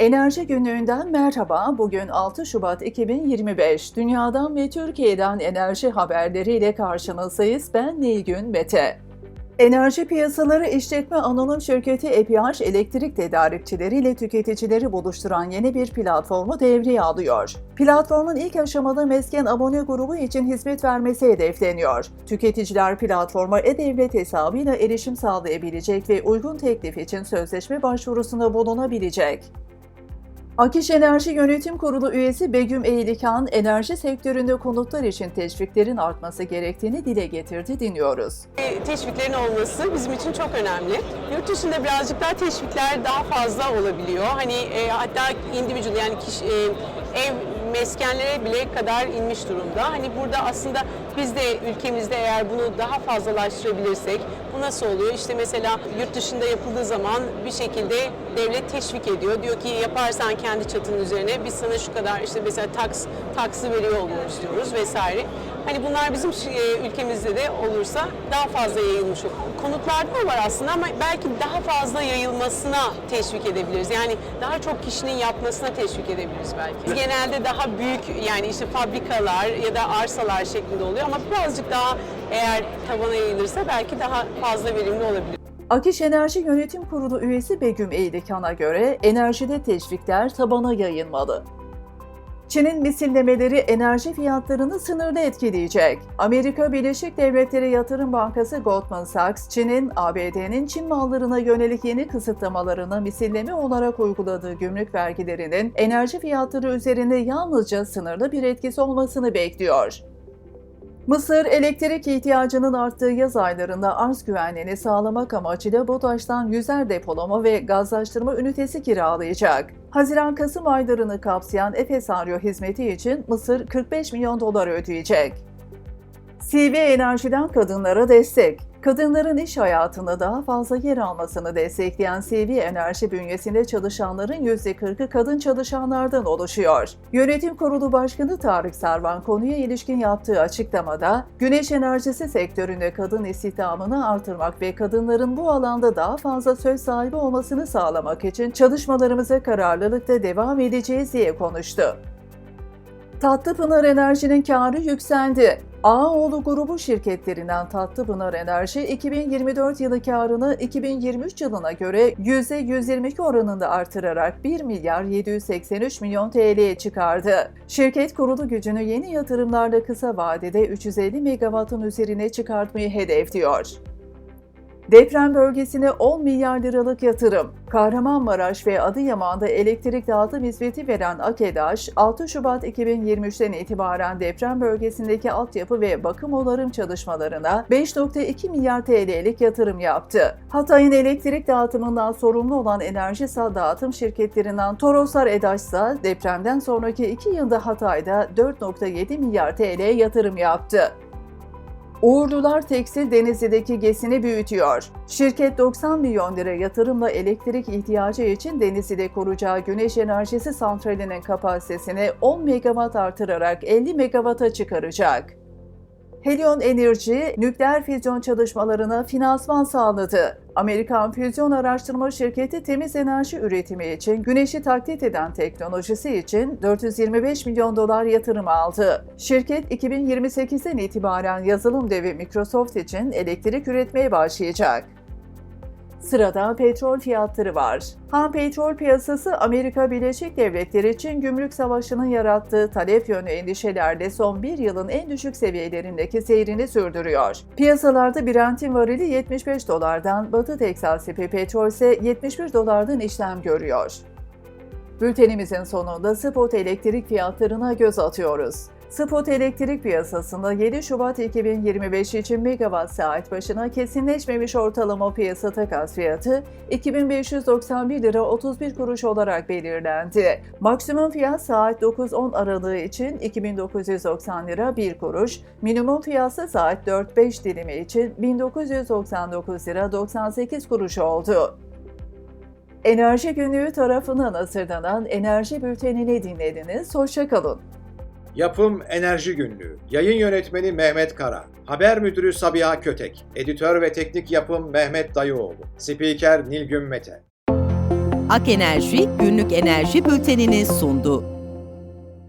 Enerji günlüğünden merhaba. Bugün 6 Şubat 2025. Dünyadan ve Türkiye'den enerji haberleriyle karşınızdayız. Ben Nilgün Mete. Enerji Piyasaları İşletme Anonim Şirketi EPH elektrik tedarikçileriyle tüketicileri buluşturan yeni bir platformu devreye alıyor. Platformun ilk aşamada mesken abone grubu için hizmet vermesi hedefleniyor. Tüketiciler platforma e-devlet hesabıyla erişim sağlayabilecek ve uygun teklif için sözleşme başvurusunda bulunabilecek. Akiş Enerji Yönetim Kurulu üyesi Begüm Eğilikan, enerji sektöründe konutlar için teşviklerin artması gerektiğini dile getirdi dinliyoruz. teşviklerin olması bizim için çok önemli. Yurt dışında birazcık daha teşvikler daha fazla olabiliyor. Hani e, hatta individual yani kişi, e, ev meskenlere bile kadar inmiş durumda. Hani burada aslında biz de ülkemizde eğer bunu daha fazlalaştırabilirsek bu nasıl oluyor? İşte mesela yurt dışında yapıldığı zaman bir şekilde devlet teşvik ediyor. Diyor ki yaparsan kendi çatının üzerine biz sana şu kadar işte mesela taks taksı veriyor oluyoruz diyoruz vesaire. Hani bunlar bizim e, ülkemizde de olursa daha fazla yayılmış olur. Konutlarda da var aslında ama belki daha fazla yayılmasına teşvik edebiliriz. Yani daha çok kişinin yapmasına teşvik edebiliriz belki. Biz genelde daha büyük yani işte fabrikalar ya da arsalar şeklinde oluyor ama birazcık daha eğer tabana yayılırsa belki daha fazla verimli olabilir. Akiş Enerji Yönetim Kurulu üyesi Begüm Eğilikan'a göre enerjide teşvikler tabana yayılmalı. Çin'in misillemeleri enerji fiyatlarını sınırda etkileyecek. Amerika Birleşik Devletleri Yatırım Bankası Goldman Sachs, Çin'in ABD'nin Çin mallarına yönelik yeni kısıtlamalarını misilleme olarak uyguladığı gümrük vergilerinin enerji fiyatları üzerinde yalnızca sınırlı bir etkisi olmasını bekliyor. Mısır, elektrik ihtiyacının arttığı yaz aylarında arz güvenliğini sağlamak amacıyla BOTAŞ'tan yüzer depolama ve gazlaştırma ünitesi kiralayacak. Haziran-Kasım aylarını kapsayan Efes Aryo hizmeti için Mısır 45 milyon dolar ödeyecek. CV Enerji'den kadınlara destek. Kadınların iş hayatında daha fazla yer almasını destekleyen CV Enerji bünyesinde çalışanların %40'ı kadın çalışanlardan oluşuyor. Yönetim Kurulu Başkanı Tarık Sarvan konuya ilişkin yaptığı açıklamada, güneş enerjisi sektöründe kadın istihdamını artırmak ve kadınların bu alanda daha fazla söz sahibi olmasını sağlamak için çalışmalarımıza kararlılıkla devam edeceğiz diye konuştu. Tatlıpınar Enerji'nin karı yükseldi. Ağaoğlu grubu şirketlerinden Tatlıpınar Enerji 2024 yılı karını 2023 yılına göre %122 oranında artırarak 1 milyar 783 milyon TL'ye çıkardı. Şirket kurulu gücünü yeni yatırımlarla kısa vadede 350 megawattın üzerine çıkartmayı hedefliyor. Deprem bölgesine 10 milyar liralık yatırım. Kahramanmaraş ve Adıyaman'da elektrik dağıtım hizmeti veren AKEDAŞ, 6 Şubat 2023'ten itibaren deprem bölgesindeki altyapı ve bakım onarım çalışmalarına 5.2 milyar TL'lik yatırım yaptı. Hatay'ın elektrik dağıtımından sorumlu olan Enerjisal Dağıtım şirketlerinden Toroslar EDAŞ ise depremden sonraki 2 yılda Hatay'da 4.7 milyar TL yatırım yaptı. Uğurlular Tekstil Denizli'deki GES'ini büyütüyor. Şirket 90 milyon lira yatırımla elektrik ihtiyacı için Denizli'de kuracağı güneş enerjisi santralinin kapasitesini 10 megawatt artırarak 50 megawatt'a çıkaracak. Helion Energy, nükleer füzyon çalışmalarına finansman sağladı. Amerikan füzyon araştırma şirketi temiz enerji üretimi için güneşi taklit eden teknolojisi için 425 milyon dolar yatırım aldı. Şirket 2028'den itibaren yazılım devi Microsoft için elektrik üretmeye başlayacak. Sırada petrol fiyatları var. Ham petrol piyasası Amerika Birleşik Devletleri için gümrük savaşının yarattığı talep yönlü endişelerle son bir yılın en düşük seviyelerindeki seyrini sürdürüyor. Piyasalarda Brent'in varili 75 dolardan, Batı Teksas tipi petrol ise 71 dolardan işlem görüyor. Bültenimizin sonunda spot elektrik fiyatlarına göz atıyoruz. Spot elektrik piyasasında 7 Şubat 2025 için megawatt saat başına kesinleşmemiş ortalama piyasa takas fiyatı 2591 lira 31 kuruş olarak belirlendi. Maksimum fiyat saat 9-10 aralığı için 2990 lira 1 kuruş, minimum fiyatsa saat 4-5 dilimi için 1999 lira 98 kuruş oldu. Enerji Günlüğü tarafından hazırlanan Enerji Bülteni'ni dinlediniz. Hoşçakalın. Yapım Enerji Günlüğü. Yayın yönetmeni Mehmet Kara. Haber müdürü Sabiha Kötek. Editör ve teknik yapım Mehmet Dayıoğlu. Spiker Nilgün Mete. Ak Enerji günlük enerji bültenini sundu.